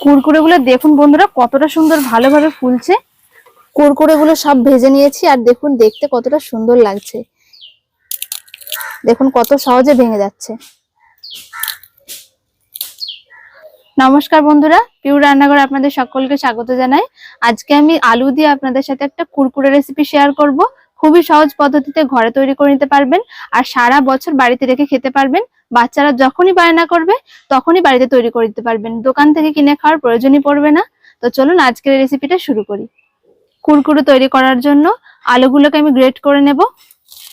কুরকুরে গুলো দেখুন বন্ধুরা কতটা সুন্দর ভালোভাবে ফুলছে। কুরকুরে গুলো সব ভেজে নিয়েছি আর দেখুন দেখতে কতটা সুন্দর লাগছে। দেখুন কত সহজে ভেঙে যাচ্ছে। নমস্কার বন্ধুরা পিউর রান্নাঘর আপনাদের সকলকে স্বাগত জানাই। আজকে আমি আলু দিয়ে আপনাদের সাথে একটা কুরকুরে রেসিপি শেয়ার করব। খুবই সহজ পদ্ধতিতে ঘরে তৈরি করে নিতে পারবেন আর সারা বছর বাড়িতে রেখে খেতে পারবেন। বাচ্চারা যখনই বায়না করবে, তখনই বাড়িতে তৈরি করে দিতে পারবেন। দোকান থেকে কিনে খাওয়ার প্রয়োজনই পড়বে না। তো চলুন আজকের রেসিপিটা শুরু করি। কুরকুরে তৈরি করার জন্য আলুগুলোকে আমি গ্রেট করে নেব।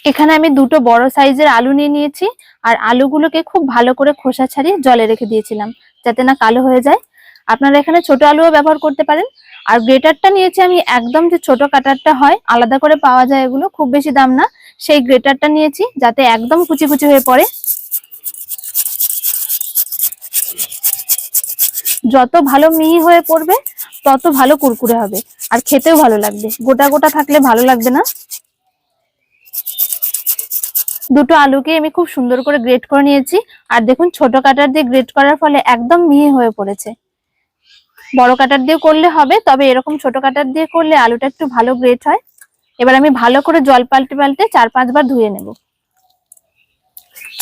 এখানে আমি দুটো বড় সাইজের আলু নিয়ে নিয়েছি, আর আলুগুলোকে খুব ভালো করে খোসা ছাড়িয়ে জলে রেখে দিয়েছিলাম, যাতে না কালো হয়ে যায়। আপনারা এখানে ছোট আলুও ব্যবহার করতে পারেন। আর গ্রেটারটা নিয়েছি আমি একদম যে ছোট কাটারটা হয়, আলাদা করে পাওয়া যায় এগুলো, খুব বেশি দাম না। সেই গ্রেটারটা নিয়েছি যাতে একদম কুচি কুচি হয়ে পড়ে। যত ভালো মিহি হয়ে পড়বে, তত ভালো কুরকুরে হবে। আর খেতেও ভালো লাগবে। গোটা গোটা থাকলে ভালো লাগবে না? দুটো আলুকে আমি খুব সুন্দর করে গ্রেট করে নিয়েছি। আর দেখুন, ছোট কাটার দিয়ে গ্রেট করার ফলে একদম মিহি হয়ে পড়েছে। বড় কাটার দিয়ে করলে হবে, তবে এরকম ছোট কাটার দিয়ে করলে আলুটা একটু ভালো গ্রেট হয়। এবার আমি ভালো করে জল পাল্টে পাল্টে চার পাঁচবার ধুয়ে নেব।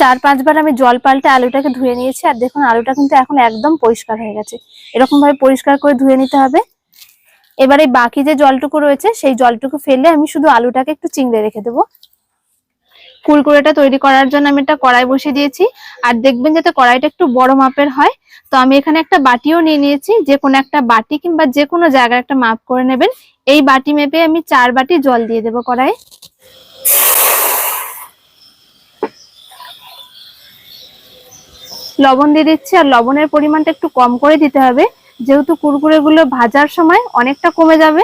চার পাঁচবার আমি জল পাল্টে আলুটাকে ধুয়ে নিয়েছি, আর দেখুন আলুটা কিন্তু এখন একদম পরিষ্কার হয়ে গেছে। এরকম ভাবে পরিষ্কার করে ধুয়ে নিতে হবে। এবার বাকি যে জলটুকু রয়েছে, সেই জলটুকু ফেলে আমি শুধু আলুটাকে একটু চিংড়ে রেখে দেবো। কুরকুরেটা তৈরি করার জন্য আমি একটা কড়াই বসিয়ে দিয়েছি, আর দেখবেন যাতে কড়াইটা একটু বড় মাপের হয়, তো আমি এখানে একটা বাটিও নিয়ে নিয়েছি, যে কোনো একটা বাটি কিংবা যে কোনো জায়গায় একটা মাপ করে নেবেন। এই বাটি মেপে আমি চার বাটি জল দিয়ে দেবো কড়াই লবণ দিয়ে দিচ্ছি, আর লবণের পরিমাণটা একটু কম করে দিতে হবে। যেহেতু কুরকুরে গুলো ভাজার সময় অনেকটা কমে যাবে,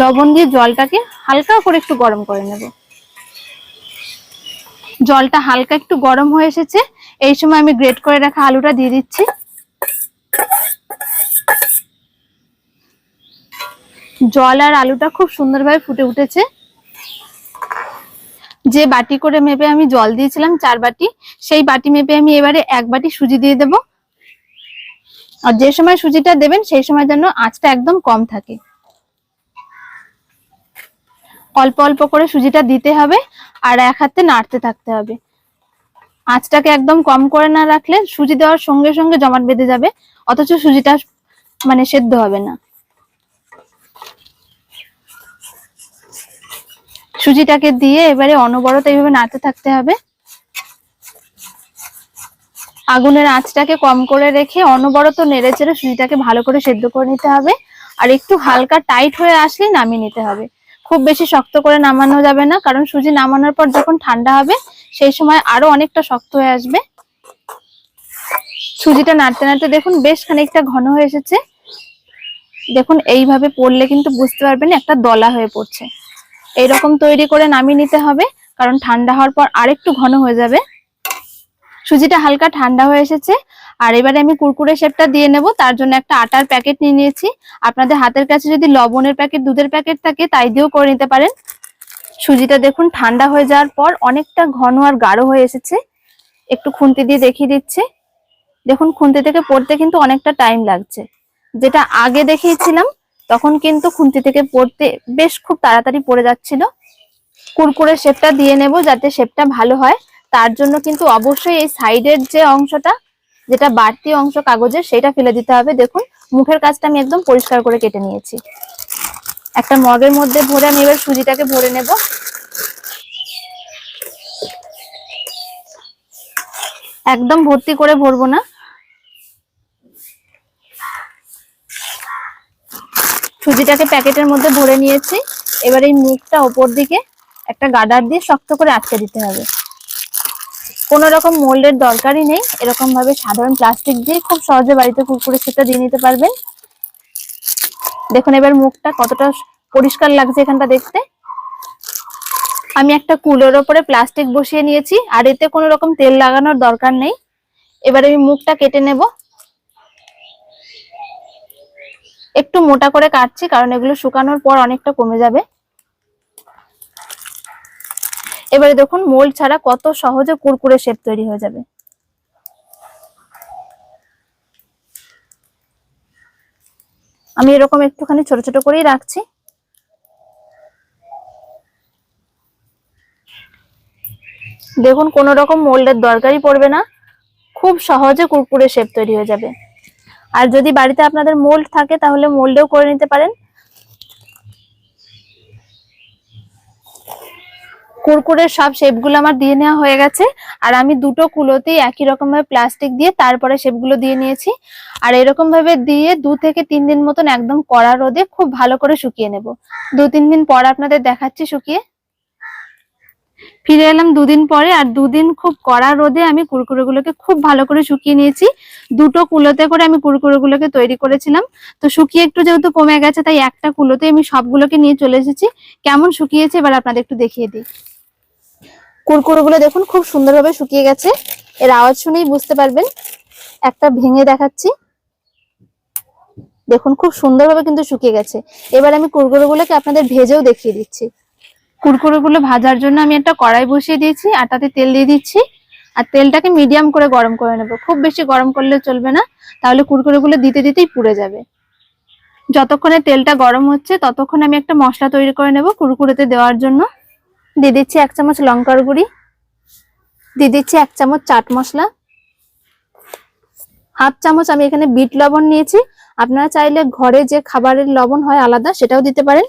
লবণ দিয়ে জলটাকে হালকা করে একটু গরম করে নেব। জলটা হালকা একটু গরম হয়ে এসেছে, এই সময় আমি গ্রেট করে রাখা আলুটা দিয়ে দিচ্ছি। জল আর আলুটা খুব সুন্দরভাবে ফুটে উঠেছে। যে বাটি করে মেপে আমি জল দিয়েছিলাম, চার বাটি, সেই বাটি মেপে আমি এবারে এক বাটি সুজি দিয়ে দেব। আর যে সময় সুজিটা দেবেন, সেই সময় যেন আঁচটা একদম কম থাকে। অল্প অল্প করে সুজিটা দিতে হবে আর এক হাতে নাড়তে থাকতে হবে। আঁচটাকে একদম কম করে না রাখলে সুজি দেওয়ার সঙ্গে সঙ্গে জমাট বেঁধে যাবে, অথচ সুজিটা মানে সেদ্ধ হবে না। সুজিটাকে দিয়ে এবারে অনবরত এইভাবে নাড়তে থাকতে হবে। আগুনের আঁচটাকে কম করে রেখে অনবরত নেড়ে চেড়ে সুজিটাকে ভালো করে সেদ্ধ করে নিতে হবে। আর একটু হালকা টাইট হয়ে আসলে নামিয়ে নিতে হবে। খুব বেশি শক্ত করে নামানো যাবে না, কারণ সুজি নামানোর পর যখন ঠান্ডা হবে, সেই সময় আরও অনেকটা শক্ত হয়ে আসবে। সুজিটা নাড়তে নাড়তে দেখুন বেশ খানিকটা ঘন হয়ে এসেছে। দেখুন, এইভাবে পড়লে কিন্তু বুঝতে পারবেন একটা দলা হয়ে পড়ছে। এইরকম তৈরি করে নামিয়ে নিতে হবে, কারণ ঠান্ডা হওয়ার পর আরেকটু ঘন হয়ে যাবে। সুজিটা হালকা ঠান্ডা হয়ে এসেছে। আর এবারে আমি কুরকুরে শেপটা দিয়ে নেব, তার জন্য একটা আটার প্যাকেট নিয়ে নিয়েছি। আপনাদের হাতের কাছে যদি লবণের প্যাকেট, দুধের প্যাকেট থাকে, তাই দিয়েও করে নিতে পারেন। সুজিটা দেখুন ঠান্ডা হয়ে যাওয়ার পর অনেকটা ঘন আর গাঢ় হয়ে এসেছে। একটু খুন্তি দিয়ে দেখিয়ে দিচ্ছে। দেখুন, খুন্তি থেকে পড়তে কিন্তু অনেকটা টাইম লাগছে। যেটা আগে দেখিয়েছিলাম তখন কিন্তু খুন্তি থেকে পড়তে বেশ খুব তাড়াতাড়ি পড়ে যাচ্ছিল। কুরকুরে শেপটা দিয়ে নেব যাতে শেপটা ভালো হয়। তার জন্য কিন্তু অবশ্যই এই সাইডের যে অংশটা, যেটা বাড়তি অংশ কাগজের, সেটা ফেলে দিতে হবে। দেখুন, মুখের কাজটা আমি একদম পরিষ্কার করে কেটে নিয়েছি। একটা মগের মধ্যে ভরে আমি এবার সুজিটাকে ভরে নেব। একদম ভর্তি করে ভরবো না। সুজিটাকে প্যাকেটের মধ্যে ভরে নিয়েছি, এবার এই মুখটা ওপর দিকে একটা গার্ডার দিয়ে শক্ত করে আটকে দিতে হবে। কোন রকম মোল্ডের দরকারই নেই, এরকম ভাবে সাধারণ প্লাস্টিক দিয়ে খুব সহজে বাড়িতে কুরকুরে সেটা দিয়ে নিতে পারবেন। দেখুন, এবার মুখটা কতটা পরিষ্কার লাগছে এখানটা দেখতে। আমি একটা কুলোর ওপরে প্লাস্টিক বসিয়ে নিয়েছি, আর এতে কোনো রকম তেল লাগানোর দরকার নেই। এবার আমি মুখটা কেটে নেব। একটু মোটা করে কাটছি, কারণ এগুলো শুকানোর পর অনেকটা কমে যাবে। এবারে দেখুন, মোল্ড ছাড়া কত সহজে কুরকুরে শেপ তৈরি হয়ে যাবে। আমি এরকম একটুখানি ছোট ছোট করেই রাখছি। দেখুন, কোনো রকম মোল্ডের দরকারই পড়বে না। খুব সহজে কুরকুরে শেপ তৈরি হয়ে যাবে। আর যদি বাড়িতে আপনাদের মোল্ড থাকে, তাহলে মোল্ডেও করে নিতে পারেন। কুরকুরের সব শেপগুলো আমার দিয়ে নেওয়া হয়ে গেছে। আর আমি দুটো কুলোতেই একই রকম ভাবে প্লাস্টিক দিয়ে তারপরে শেপগুলো দিয়ে নিয়েছি। আর এরকম ভাবে দিয়ে দু থেকে তিন দিন মতন একদম কড়া রোদে খুব ভালো করে শুকিয়ে নেব। দু তিন দিন পর আপনাদের দেখাচ্ছি শুকিয়ে। ফিরে এলাম দুদিন পরে আর দুদিন খুব কড়া রোদে আমি কুরকুরেগুলোকে খুব ভালো করে শুকিয়ে নিয়েছি। দুটো কুলোতে করে আমি কুরকুরেগুলোকে তৈরি করেছিলাম। তো শুকিয়ে একটু যেহেতু কমে গেছে, তাই একটা কুলোতে আমি সবগুলোকে নিয়ে চলে এসেছি। কেমন শুকিয়েছে এবার আপনাদের একটু দেখিয়ে দিই। কুরকুরগুলো দেখুন, খুব সুন্দরভাবে শুকিয়ে গেছে। এর আওয়াজ শুনেই বুঝতে পারবেন। একটা ভেঙে দেখাচ্ছি। দেখুন, খুব সুন্দরভাবে কিন্তু শুকিয়ে গেছে। এবার আমি কুরকুরগুলোকে আপনাদের ভেজেও দেখিয়ে দিচ্ছি। কুরকুরগুলো ভাজার জন্য আমি একটা কড়াই বসিয়ে দিয়েছি, আর তাতে তেল দিয়ে দিচ্ছি। আর তেলটাকে মিডিয়াম করে গরম করে নেব। খুব বেশি গরম করলে চলবে না, তাহলে কুরকুরেগুলো দিতে দিতেই পুড়ে যাবে। যতক্ষণে তেলটা গরম হচ্ছে, ততক্ষণ আমি একটা মশলা তৈরি করে নেব কুরকুরেতে দেওয়ার জন্য। দিয়ে দিচ্ছি এক চামচ লঙ্কার গুঁড়ি। দিয়ে দিচ্ছি এক চামচ চাট মশলা। হাফ চামচ আমি এখানে বিট লবণ নিয়েছি। আপনারা চাইলে ঘরে যে খাবারের লবণ হয় আলাদা, সেটাও দিতে পারেন।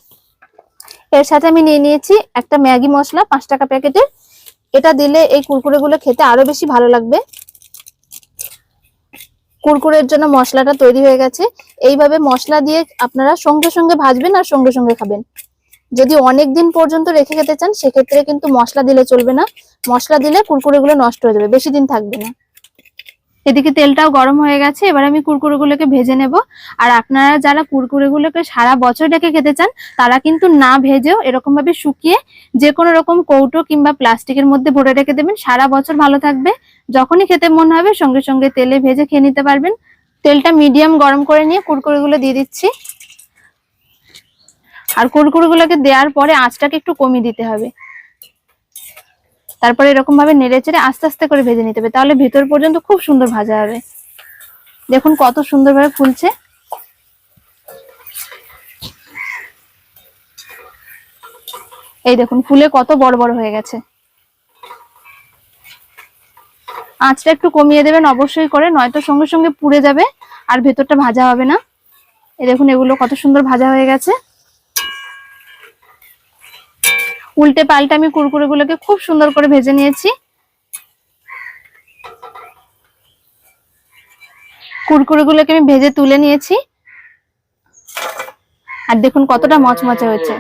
এর সাথে আমি নিয়ে নিয়েছি একটা ম্যাগি মশলা, পাঁচ টাকা প্যাকেটের। এটা দিলে এই কুরকুরেগুলো খেতে আরও বেশি ভালো লাগবে। কুরকুরের জন্য মশলাটা তৈরি হয়ে গেছে। এইভাবে মশলা দিয়ে আপনারা সঙ্গে সঙ্গে ভাজবেন আর সঙ্গে সঙ্গে খাবেন। যদি অনেক দিন পর্যন্ত রেখে খেতে চান, সেক্ষেত্রে কিন্তু মশলা দিলে চলবে না। মশলা দিলে কুরকুরেগুলো নষ্ট হয়ে যাবে, বেশি দিন থাকবে না। এদিকে তেলটাও গরম হয়ে গেছে, এবার আমি কুরকুরেগুলোকে ভেজে নেব। আর আপনারা যারা কুরকুরেগুলোকে সারা বছর রেখে খেতে চান, তারা কিন্তু না ভেজেও এরকম ভাবে শুকিয়ে যে কোনো রকম কৌটো কিংবা প্লাস্টিকের মধ্যে ভরে রেখে দেবেন। সারা বছর ভালো থাকবে। যখনই খেতে মন হবে, সঙ্গে সঙ্গে তেলে ভেজে খেয়ে নিতে পারবেন। তেলটা মিডিয়াম গরম করে নিয়ে কুরকুরেগুলো দিয়ে দিচ্ছি। আর কুরকুরেগুলোকে দেওয়ার পরে আঁচটাকে একটু কমিয়ে দিতে হবে। তারপরে এরকম ভাবে নেড়ে চেড়ে আস্তে আস্তে করে ভেজে নিতে হবে। তাহলে ভেতর পর্যন্ত খুব সুন্দর ভাজা হবে। দেখুন কত সুন্দরভাবে ফুলছে। এই দেখুন, ফুলে কত বড় বড় হয়ে গেছে। আঁচটা একটু কমিয়ে দেবেন, অবশ্যই করে, নয়তো সঙ্গে সঙ্গে পুড়ে যাবে আর ভেতরটা ভাজা হবে না। এই দেখুন, এগুলো কত সুন্দর ভাজা হয়ে গেছে। উল্টে পাল্টে আমি কুরকুরেগুলোকে খুব সুন্দর করে ভেজে নিয়েছি। কুরকুরেগুলোকে আমি ভেজে তুলে নিয়েছি। আর দেখুন কতটা মচমচে হয়েছে।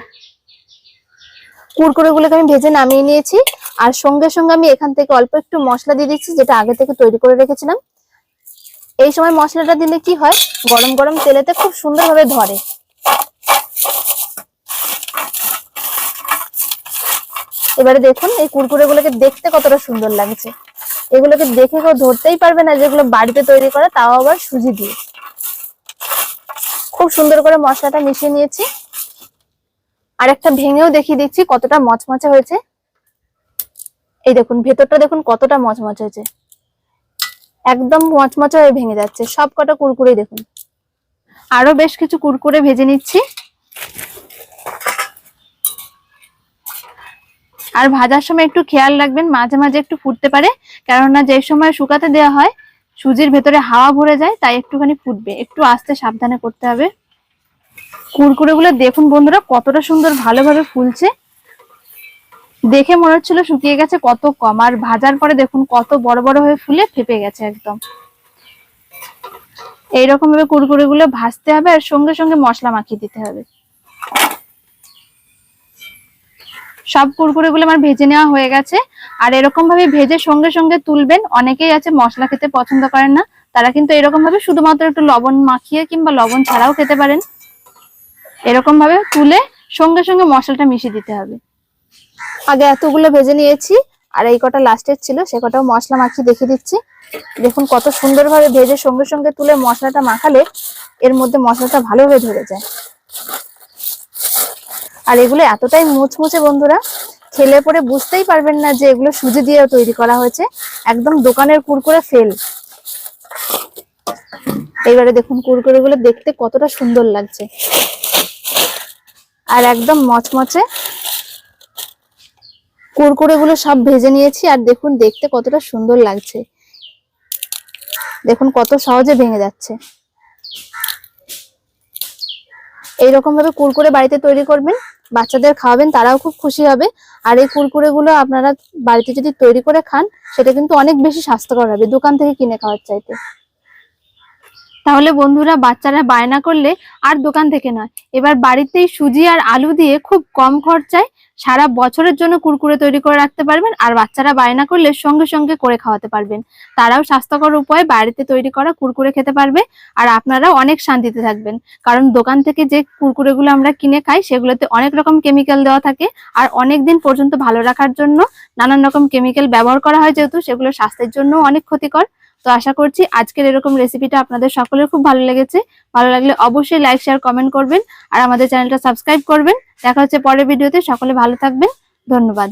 কুরকুরেগুলোকে আমি ভেজে নামিয়ে নিয়েছি। আর সঙ্গে সঙ্গে আমি এখান থেকে অল্প একটু মশলা দিয়ে দিচ্ছি, যেটা আগে থেকে তৈরি করে রেখেছিলাম। এই সময় মশলাটা দিলে কি হয়? গরম গরম তেলেতে খুব সুন্দরভাবে ধরে। এবারে দেখুন, এই কুরকুরেগুলোকে দেখতে কতটা সুন্দর লাগছে। এগুলোকে দেখে কেউ ধরতেই পারবে না যেগুলো বাড়িতে তৈরি করা, তাও আবার সুজি দিয়ে। খুব সুন্দর করে মশলাটা মিশিয়ে নিয়েছি। আর একটা ভেঙেও দেখিয়ে দিচ্ছি কতটা মচমচে হয়েছে। এই দেখুন, ভেতরটা দেখুন কতটা মচমচে হয়েছে। একদম মচমচে হয়ে ভেঙে যাচ্ছে। সব কটা কুরকুরে দেখুন। আরও বেশ কিছু কুরকুরে ভেজে নিচ্ছি। আর ভাজার সময় একটু খেয়াল রাখবেন, মাঝে মাঝে একটু ফুটতে পারে। কেননা যে সময় শুকাতে দেওয়া হয়, সুজির ভেতরে হাওয়া ভরে যায়, তাই একটুখানি ফুটবে। একটু আস্তে সাবধানে করতে হবে। কুরকুরে গুলো দেখুন বন্ধুরা, কতটা সুন্দর ভালোভাবে ফুলছে। দেখে মনে হচ্ছিল শুকিয়ে গেছে কত কম, আর ভাজার পরে দেখুন কত বড় বড় হয়ে ফুলে ফেপে গেছে একদম। এইরকম ভাবে কুরকুরে গুলো ভাজতে হবে আর সঙ্গে সঙ্গে মশলা মাখিয়ে দিতে হবে। সব কুরকুরে গুলো আমার ভেজে নেওয়া হয়ে গেছে। আর এরকম ভাবে ভেজে সঙ্গে সঙ্গে তুলবেন, অনেকেই আছে মশলা খেতে পছন্দ করেন না, তারা কিন্তু এরকম ভাবে শুধুমাত্র একটু লবণ মাখিয়ে কিংবা লবণ ছাড়াও খেতে পারেন। এরকম ভাবে তুলে সঙ্গে সঙ্গে মশলাটা মিশিয়ে দিতে হবে। আগে এতগুলো ভেজে নিয়েছি, আর এই কটা লাস্টের ছিল, সে কটাও মশলা মাখিয়ে দেখিয়ে দিচ্ছি। দেখুন কত সুন্দরভাবে ভেজে সঙ্গে সঙ্গে তুলে মশলাটা মাখালে এর মধ্যে মশলাটা ভালোভাবে ধরে যায়। আর এগুলো এতটাই মুচমুচে বন্ধুরা, খেলে পরে বুঝতেই পারবেন না যে এগুলো সুজি দিয়ে তৈরি করা হয়েছে। একদম দোকানের কুরকুরে ফেল। এইবারে দেখুন কুরকুরে গুলো দেখতে কতটা সুন্দর লাগছে। আর একদম মচমচে। কুরকুরে গুলো সব ভেজে নিয়েছি আর দেখুন দেখতে কতটা সুন্দর লাগছে। দেখুন কত সহজে ভেঙে যাচ্ছে। এইরকম ভাবে কুরকুরে বাড়িতে তৈরি করবেন বাচ্চাদের খাওয়াবেন, তারাও খুব খুশি হবে। আর এই কুরকুরে গুলো আপনারা বাড়িতে যদি তৈরি করে খান, সেটা কিন্তু অনেক বেশি স্বাস্থ্যকর হবে দোকান থেকে কিনে খাওয়ার চাইতে। তাহলে বন্ধুরা বাচ্চারা বায়না করলে আর দোকান থেকে নয়। এবার বাড়িতেই সুজি আর আলু দিয়ে খুব কম খরচায় সারা বছরের জন্য কুরকুরে তৈরি করে রাখতে পারবেন আর বাচ্চারা বায়না করলে সঙ্গে সঙ্গে করে খাওয়াতে পারবেন। তারাও স্বাস্থ্যকর উপায়ে বাড়িতে তৈরি করা কুরকুরে খেতে পারবে আর আপনারাও অনেক শান্তিতে থাকবেন। কারণ দোকান থেকে যে কুরকুরেগুলো আমরা কিনে খাই, সেগুলোতে অনেক রকম কেমিক্যাল দেওয়া থাকে আর অনেক দিন পর্যন্ত ভালো রাখার জন্য নানান রকম কেমিক্যাল ব্যবহার করা হয় যেহেতু সেগুলো স্বাস্থ্যের জন্য অনেক ক্ষতিকর। তো আশা করছি আজকের এরকম রেসিপিটা আপনাদের সকলের খুব ভালো লেগেছে। ভালো লাগলে অবশ্যই লাইক শেয়ার কমেন্ট করবেন। আর আমাদের চ্যানেলটা সাবস্ক্রাইব করবেন। দেখা হচ্ছে পরের ভিডিওতে সকলে ভালো থাকবেন। ধন্যবাদ।